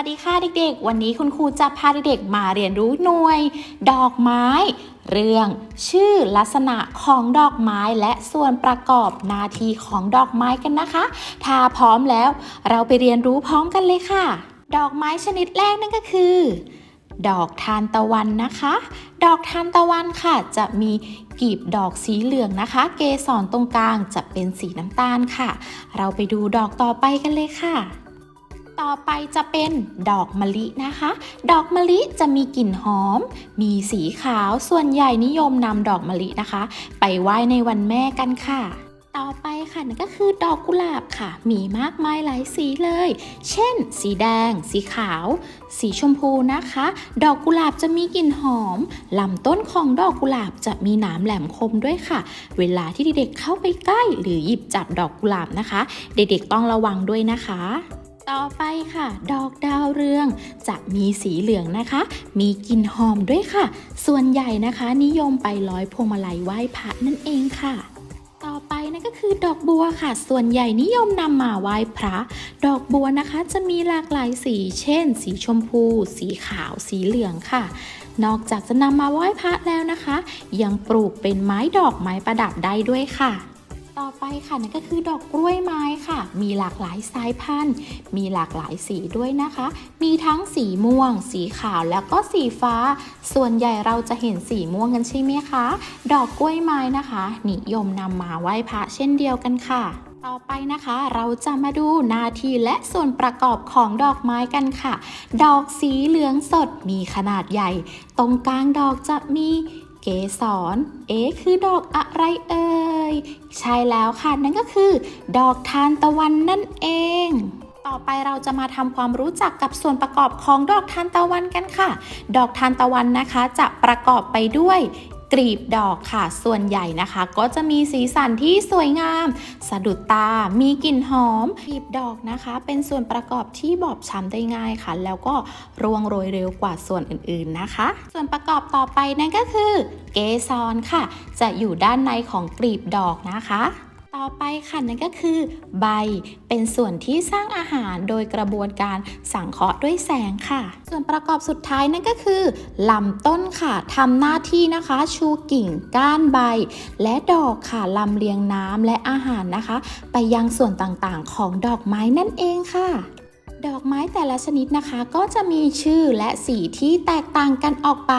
วัสดีค่ะเด็กๆ วันนี้คุณครูจะพาเด็กๆมาเรียนรู้หน่วย ดอกไม้ เรื่องชื่อลักษณะของดอกไม้และส่วนประกอบนาทีของดอกไม้กันนะคะ ถ้าพร้อมแล้วเราไปเรียนรู้พร้อมกันเลยค่ะ ดอกไม้ชนิดแรกนั่นก็คือ ดอกทานตะวันนะคะ ดอกทานตะวันค่ะ จะมีกีบดอกสีเหลืองนะคะ เกสรตรงกลางจะเป็นสีน้ำตาลค่ะ เราไปดูดอกต่อไปกันเลยค่ะ ต่อไปจะเป็นดอกมะลินะคะ ดอกมะลิจะมีกลิ่นหอม มีสีขาว ส่วนใหญ่นิยมนำดอกมะลินะคะ ไปไหว้ในวันแม่กันค่ะ ต่อไปค่ะนั่นก็คือดอกกุหลาบค่ะ มีมากมายหลายสีเลย เช่น สีแดง สีขาว สีชมพูนะคะ ดอกกุหลาบจะมีกลิ่นหอมลำต้นของดอกกุหลาบจะมีหนามแหลมคมด้วยค่ะ เวลาที่เด็กๆเข้าไปใกล้ หรือหยิบจับดอกกุหลาบนะคะ เด็กๆต้องระวังด้วยนะคะ ต่อไปค่ะ ดอกดาวเรืองจะมีสีเหลืองนะคะ มีกลิ่นหอมด้วยค่ะ ส่วนใหญ่นะคะ นิยมไปร้อยพวงมาลัยไหว้พระนั่นเองค่ะ ต่อไปนั่นก็คือดอกบัวค่ะ ส่วนใหญ่นิยมนำมาไหว้พระ ดอกบัวนะคะจะมีหลากหลายสี เช่น สีชมพู สีขาว สีเหลืองค่ะ นอกจากจะนำมาไหว้พระแล้วนะคะ ยังปลูกเป็นไม้ดอกไม้ประดับได้ด้วยค่ะ ต่อไปค่ะนั่นก็คือดอกกล้วยไม้ค่ะ มีหลากหลายสายพันธุ์ มีหลากหลายสีด้วยนะคะ มีทั้งสีม่วง สีขาวแล้วก็สีฟ้า ส่วนใหญ่เราจะเห็นสีม่วงกันใช่ไหมคะ ดอกกล้วยไม้นะคะ นิยมนำมาไหว้พระเช่นเดียวกันค่ะต่อไปนะคะเราจะมาดูหนาทีและส่วนประกอบของดอกไม้กันค่ะ ดอกสีเหลืองสดมีขนาดใหญ่ ตรงกลางดอกจะมี เกสร เอ๊คือดอกอะไรเอ่ย ใช่แล้วค่ะ นั่นก็คือ ดอกทานตะวันนั่นเอง ต่อไปเราจะมาทำความรู้จักกับส่วนประกอบของดอกทานตะวันกันค่ะ ดอกทานตะวันนะคะ จะประกอบไปด้วย กลีบดอกค่ะ ส่วนใหญ่นะคะ ก็จะมีสีสันที่สวยงาม สะดุดตา มีกลิ่นหอมกลีบดอกนะคะ เป็นส่วนประกอบที่บอบช้ำได้ง่ายค่ะ แล้วก็ร่วงโรยเร็วกว่าส่วนอื่นๆนะคะ ส่วนประกอบต่อไปนั่นก็คือ เกสรค่ะ จะอยู่ด้านในของกลีบดอกนะคะ ต่อไปค่ะนั่นก็คือใบ เป็นส่วนที่สร้างอาหารโดยกระบวนการสังเคราะห์ด้วยแสงค่ะ ส่วนประกอบสุดท้ายนั่นก็คือลำต้นค่ะทำหน้าที่นะคะ ชูกิ่งก้านใบ และดอกค่ะลำเลียงน้ำและอาหารนะคะ ไปยังส่วนต่างๆของดอกไม้นั่นเองค่ะ ดอกไม้แต่ละชนิดนะคะก็จะมีชื่อและสีที่แตกต่างกันออกไป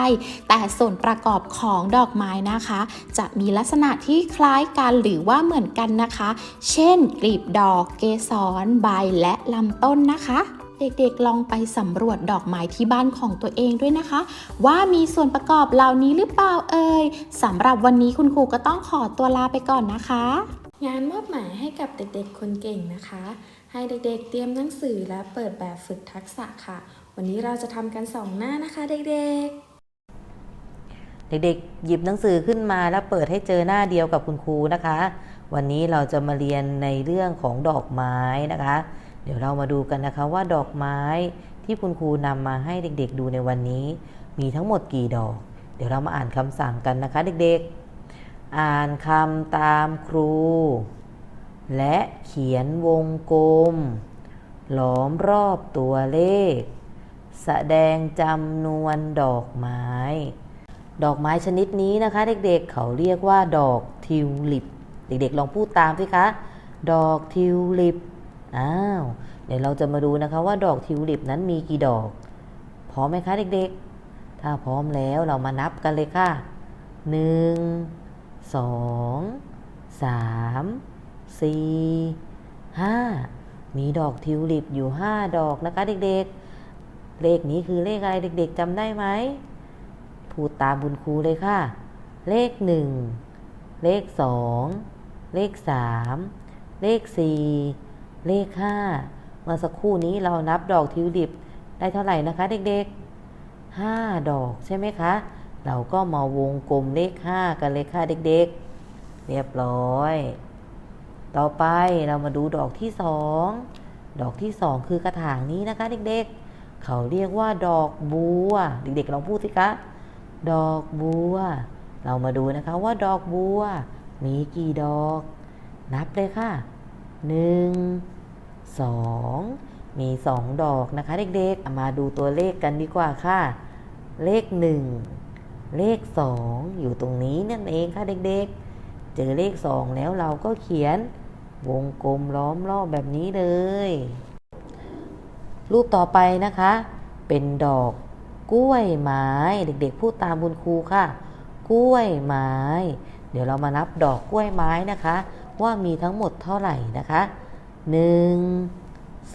แต่ส่วนประกอบของดอกไม้นะคะ จะมีลักษณะที่คล้ายกันหรือว่าเหมือนกันนะคะ เช่น กลีบดอกเกสรใบและลำต้นนะคะเด็กๆ ลองไปสำรวจดอกไม้ที่บ้านของตัวเองด้วยนะคะ ว่ามีส่วนประกอบเหล่านี้หรือเปล่าเอ่ยสำหรับวันนี้คุณครูก็ต้องขอตัวลาไปก่อนนะคะ งานมอบหมายให้กับเด็กๆ คนเก่งนะคะ ให้เด็กๆ เตรียมหนังสือและเปิดแบบฝึกทักษะค่ะ วันนี้เราจะทำกันสองหน้านะคะเด็กๆ เด็กๆ หยิบหนังสือขึ้นมาแล้วเปิดให้เจอหน้าเดียวกับคุณครูนะคะ วันนี้เราจะมาเรียนในเรื่องของดอกไม้นะคะ เดี๋ยวเรามาดูกันนะคะว่าดอกไม้ที่คุณครูนำมาให้เด็กๆ ดูในวันนี้ มีทั้งหมดกี่ดอก เดี๋ยวเรามาอ่านคำสั่งกันนะคะ เด็กๆ อ่านคำตามครู และเขียนวงกลมล้อมรอบตัวเลข แสดงจำนวนดอกไม้ ดอกไม้ชนิดนี้นะคะ เด็กๆเขาเรียกว่า ดอกทิวลิป เด็กๆลองพูดตามสิคะ ดอกทิวลิป อ้าว เดี๋ยวเราจะมาดูนะคะว่าดอกทิวลิปนั้นมีกี่ดอก พร้อมไหมคะเด็กๆ ถ้าพร้อมแล้วเรามานับกันเลยค่ะหนึ่งสองสาม สี่ห้ามีดอกทิวลิปอยู่ห้าดอกนะคะเด็กๆ เลขนี้คือเลขอะไรเด็ก ๆจำได้ไหมพูดตามคุณครูเลยค่ะ เลขหนึ่งเลขสองเลขสามเลขสี่เลขห้าเมื่อสักครู่นี้เรานับดอกทิวลิปได้เท่าไหร่นะคะเด็กๆห้าดอกใช่ไหมคะ เราก็มาวงกลมเลขห้ากันเลยค่ะเด็กๆ เรียบร้อย ต่อไปเรามาดูดอกที่สองดอกที่สองคือกระถางนี้นะคะเด็กๆ เขาเรียกว่าดอกบัว เด็กๆลองพูดสิคะดอกบัว เรามาดูนะคะว่าดอกบัว มีกี่ดอก นับเลยค่ะหนึ่งสองมีสองดอกนะคะเด็กๆ มาดูตัวเลขกันดีกว่าค่ะ เลขหนึ่งเลขสองอยู่ตรงนี้นั่นเองค่ะเด็กๆ เจอเลขสองแล้วเราก็เขียน วงกลมล้อมรอบแบบนี้เลย รูปต่อไปนะคะ เป็นดอกกล้วยไม้ เด็กๆ พูดตามคุณครูค่ะ กล้วยไม้ เดี๋ยวเรามานับดอกกล้วยไม้นะคะ ว่ามีทั้งหมดเท่าไหร่นะคะหนึ่ง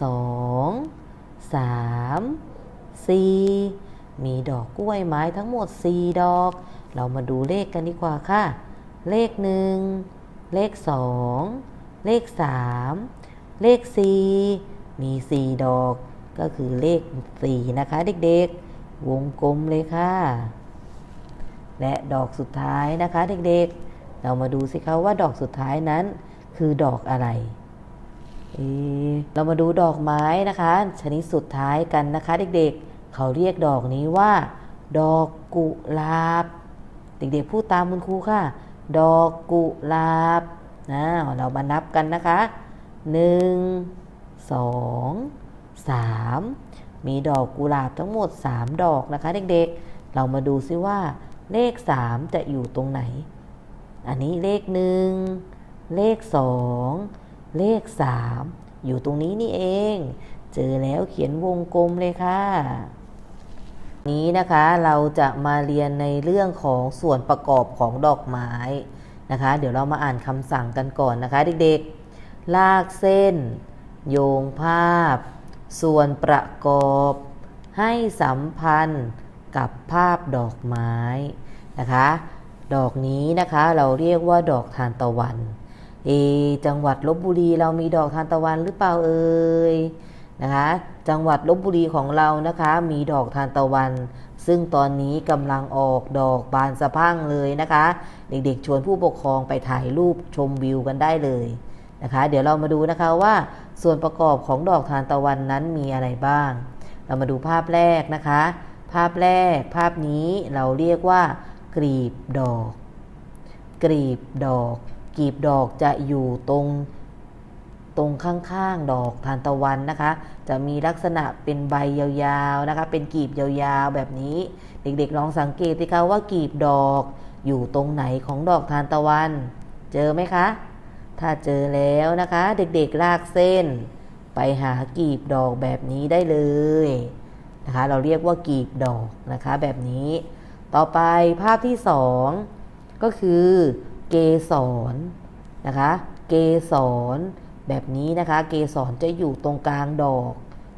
สองสามสี่มีดอกกล้วยไม้ทั้งหมดสี่ดอก เรามาดูเลขกันดีกว่าค่ะ เลขหนึ่งเลขสอง เลขสามเลขสี่มีสี่ดอก ก็คือเลขสี่นะคะ เด็กๆ วงกลมเลยค่ะ และดอกสุดท้ายนะคะ เด็กๆ เรามาดูสิคะว่าดอกสุดท้ายนั้นคือดอกอะไรเอะเรามาดูดอกไม้นะคะ ชนิดสุดท้ายกันนะคะ เด็กๆ เขาเรียกดอกนี้ว่า ดอกกุหลาบ เด็กๆ พูดตามคุณครูค่ะ ดอกกุหลาบ นะเรามานับกันนะคะหนึ่งสองสามมีดอกกุหลาบทั้งหมด 3 ดอกนะคะ เด็กๆ เรามาดูซิว่า เลข 3 จะอยู่ตรงไหน อันนี้เลขหนึ่งเลขสองเลข 3 อยู่ตรงนี้นี่เอง เจอแล้วเขียนวงกลมเลยค่ะ นี้นะคะเราจะมาเรียนในเรื่องของส่วนประกอบของดอกไม้ นะคะ เดี๋ยวเรามาอ่านคำสั่งกันก่อนนะคะ เด็กๆ ลากเส้น โยงภาพ ส่วนประกอบ ให้สัมพันธ์กับภาพดอกไม้นะคะ ดอกนี้นะคะเราเรียกว่าดอกทานตะวันเอจังหวัดลบบุรีเรามีดอกทานตะวันหรือเปล่าเอ่ยนะคะ จังหวัดลบบุรีของเรานะคะ มีดอกทานตะวัน ซึ่งตอนนี้กำลังออกดอกบานสะพั่งเลยนะคะ เด็กๆ ชวนผู้ปกครองไปถ่ายรูปชมวิวกันได้เลยนะคะ เดี๋ยวเรามาดูนะคะว่าส่วนประกอบของดอกทานตะวันนั้นมีอะไรบ้าง เรามาดูภาพแรกนะคะ ภาพแรกภาพนี้เราเรียกว่า กลีบดอก กลีบดอก กลีบดอกจะอยู่ตรง ตรงข้างๆ ดอกทานตะวันนะคะ จะมีลักษณะเป็นใบยาวๆนะคะ เป็นกีบยาวๆแบบนี้ เด็กๆลองสังเกตสิคะว่ากีบดอกอยู่ตรงไหนของดอกทานตะวัน เจอไหมคะ ถ้าเจอแล้วนะคะ เด็กๆลากเส้น ไปหากีบดอกแบบนี้ได้เลยนะคะ เราเรียกว่ากีบดอกนะคะ แบบนี้ ต่อไปภาพที่สองก็คือ เกสรนะคะ เกสร แบบนี้นะคะ เกสรจะอยู่ตรงกลางดอก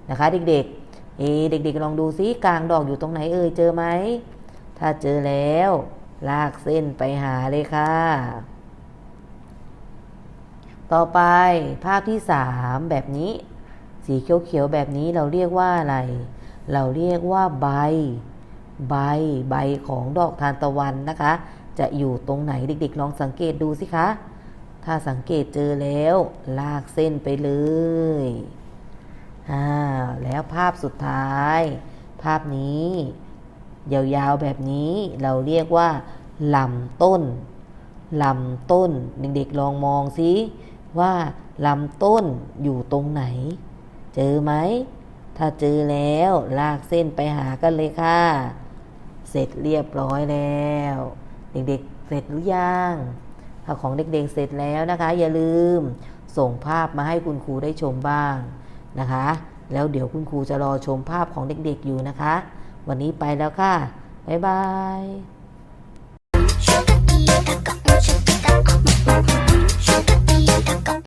นะคะ เด็กๆ เอเด็กๆ ลองดูซิกลางดอกอยู่ตรงไหนเอ่ยเจอไหม ถ้าเจอแล้ว ลากเส้นไปหาเลยค่ะ ต่อไปภาพที่สามแบบนี้ สีเขียวๆแบบนี้เราเรียกว่าอะไร เราเรียกว่าใบ ใบใบของดอกทานตะวันนะคะ จะอยู่ตรงไหนเด็กๆ ลองสังเกตดูสิคะ ถ้าสังเกตเจอแล้ว ลากเส้นไปเลยอ่าแล้วภาพสุดท้าย ภาพนี้ ยาวๆแบบนี้เราเรียกว่าลำต้นลำต้นเด็กๆลองมองซิว่าลำต้นอยู่ตรงไหน เจอไหม ถ้าเจอแล้วลากเส้นไปหากันเลยค่ะ เสร็จเรียบร้อยแล้ว เด็กๆ เสร็จหรือยัง ของเด็กๆเสร็จแล้วนะคะ อย่าลืมส่งภาพมาให้คุณครูได้ชมบ้างนะคะ แล้วเดี๋ยวคุณครูจะรอชมภาพของเด็กๆอยู่นะคะ วันนี้ไปแล้วค่ะ บ๊ายบาย